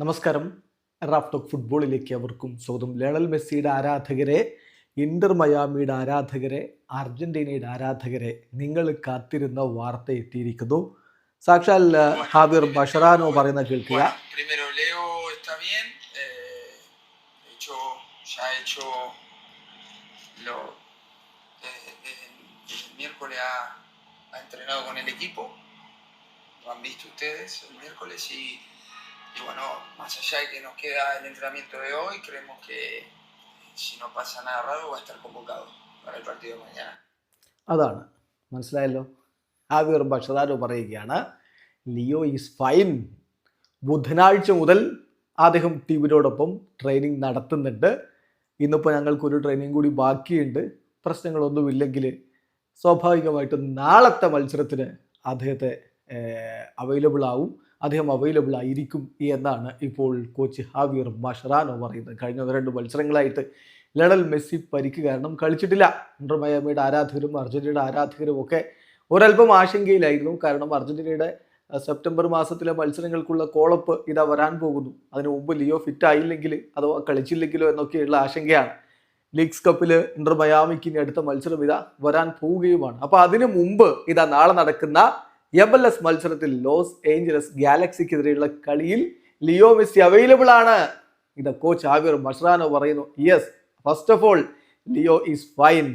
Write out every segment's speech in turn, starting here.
നമസ്കാരം. റാഫ്ടോക്ക് ഫുട്ബോളിലേക്ക് അവർക്കും സ്വാഗതം. ലയണൽ മെസ്സിയുടെ ആരാധകരെ ഇന്റർ മയാമിയുടെ ആരാധകരെ അർജന്റീനയുടെ ആരാധകരെ നിങ്ങൾ കാത്തിരുന്ന വാർത്ത എത്തിയിരിക്കുന്നു. സാക്ഷാൽ ഹാബിർ ബഷറാനോ പറയുന്ന കേൾക്കുക. Ha entrenado con el equipo. Lo han visto ustedes el miércoles y, y bueno, más allá de que nos queda el entrenamiento de hoy, creemos que si no pasa nada raro va a estar convocado para el partido de mañana. അതാണ് മനസ്സിലായല്ലോ ആവിയർ ബഷറാനോ പറയുകയാണ് Leo is fine ബുധനാഴ്ച മുതൽ അദ്ദേഹം ടീമിനോടൊപ്പം training നടത്തുന്നുണ്ട്. ഇന്നിപ്പോൾ ഞങ്ങൾക്കൊരു training കൂടി ബാക്കിയുണ്ട്. പ്രശ്നങ്ങളൊന്നുമില്ലെങ്കിൽ സ്വാഭാവികമായിട്ടും നാളത്തെ മത്സരത്തിന് അദ്ദേഹത്തെ അവൈലബിൾ ആവും. അദ്ദേഹം അവൈലബിൾ ആയിരിക്കും എന്നാണ് ഇപ്പോൾ കോച്ച് ഹാവിയർ മഷറാനോ പറയുന്നത്. കഴിഞ്ഞ രണ്ട് മത്സരങ്ങളായിട്ട് ലണൽ മെസ്സി പരിക്ക് കാരണം കളിച്ചിട്ടില്ല. ഇന്റർ മയാമിയുടെ ആരാധകരും അർജന്റീനയുടെ ആരാധകരും ഒക്കെ ഒരല്പം ആശങ്കയിലായിരുന്നു. കാരണം അർജന്റീനയുടെ സെപ്റ്റംബർ മാസത്തിലെ മത്സരങ്ങൾക്കുള്ള കോളപ്പ് ഇതാ വരാൻ പോകുന്നു. അതിനു മുമ്പ് ലിയോ ഫിറ്റ് ആയില്ലെങ്കിൽ അഥവാ കളിച്ചില്ലെങ്കിലോ എന്നൊക്കെയുള്ള ആശങ്കയാണ്. ലീഗ്സ് കപ്പിൽ ഇന്റർ മയാമിക്ക് അടുത്ത മത്സരം ഇതാ വരാൻ പോവുകയുമാണ്. അപ്പോൾ അതിനു മുമ്പ് ഇതാ നാളെ നടക്കുന്ന എം എൽ എസ് മത്സരത്തിൽ ലോസ് ഏഞ്ചലസ് ഗാലക്സിക്കെതിരെയുള്ള കളിയിൽ ലിയോ മെസ്സി അവൈലബിൾ ആണ്. ഇത് കോച്ച് ആവിർ മഷ്റാനോ പറയുന്നു yes first of all Leo is fine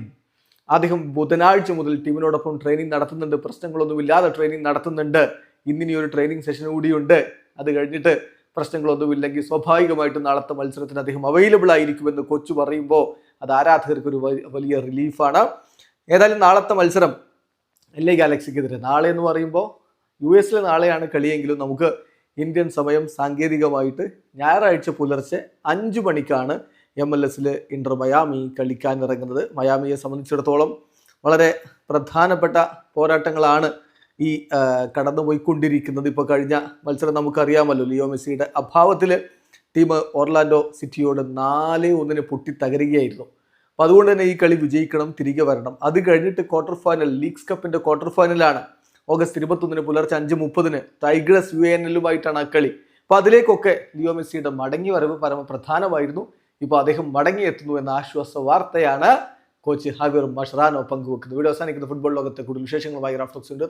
അദ്ദേഹം ബുധനാഴ്ച മുതൽ ടീമിനോടൊപ്പം ട്രെയിനിങ് നടത്തുന്നുണ്ട്. പ്രശ്നങ്ങളൊന്നുമില്ലാതെ ട്രെയിനിങ് നടത്തുന്നുണ്ട്. ഇന്നിനി ഒരു ട്രെയിനിങ് സെഷൻ കൂടിയുണ്ട്. അത് കഴിഞ്ഞിട്ട് പ്രശ്നങ്ങളൊന്നുമില്ലെങ്കിൽ സ്വാഭാവികമായിട്ടും നാളത്തെ മത്സരത്തിന് അദ്ദേഹം അവൈലബിൾ ആയിരിക്കുമെന്ന് കൊച്ചു പറയുമ്പോൾ അത് ആരാധകർക്ക് ഒരു വലിയ റിലീഫാണ് ഏതായാലും നാളത്തെ മത്സരം എൽ എ ഗാലക്സിക്കെതിരെ. നാളെ എന്ന് പറയുമ്പോൾ യു എസിലെ നാളെയാണ് കളിയെങ്കിലും നമുക്ക് ഇന്ത്യൻ സമയം സാങ്കേതികമായിട്ട് ഞായറാഴ്ച പുലർച്ചെ അഞ്ച് മണിക്കാണ് എം എൽ എസിൽ ഇന്റർ മയാമി കളിക്കാൻ ഇറങ്ങുന്നത് മയാമിയെ സംബന്ധിച്ചിടത്തോളം വളരെ പ്രധാനപ്പെട്ട പോരാട്ടങ്ങളാണ് ഈ കടന്നുപോയിക്കൊണ്ടിരിക്കുന്നത്. ഇപ്പോൾ കഴിഞ്ഞ മത്സരം നമുക്കറിയാമല്ലോ ലിയോ മെസ്സിയുടെ അഭാവത്തിൽ ടീം ഓർലാൻഡോ സിറ്റിയോട് നാല് ഒന്നിന് പൊട്ടി തകരുകയായിരുന്നു അപ്പോൾ അതുകൊണ്ട് തന്നെ ഈ കളി വിജയിക്കണം തിരികെ വരണം. അത് കഴിഞ്ഞിട്ട് ക്വാർട്ടർ ഫൈനൽ ലീഗ്സ് കപ്പിന്റെ ക്വാർട്ടർ ഫൈനലാണ് ഓഗസ്റ്റ് ഇരുപത്തൊന്നിന് പുലർച്ചെ അഞ്ച് മുപ്പതിന് ടൈഗ്രസ് യു എൻ എല്ലുമായിട്ടാണ് ആ കളി. അപ്പോൾ അതിലേക്കൊക്കെ ലിയോ മെസ്സിയുടെ മടങ്ങി വരവ് പരമപ്രധാനമായിരുന്നു. ഇപ്പോൾ അദ്ദേഹം മടങ്ങിയെത്തുന്നു എന്ന ആശ്വാസ വാർത്തയാണ് കോച്ച് ഹാവിർ മഷറാനോ പങ്കുവെക്കുന്നത് വീഡിയോ അവസാനിക്കുന്ന. ഫുട്ബോൾ ലോകത്തെ കൂടുതൽ വിശേഷങ്ങളുമായി റാഫ്റ്റോക്സ് ഉണ്ട്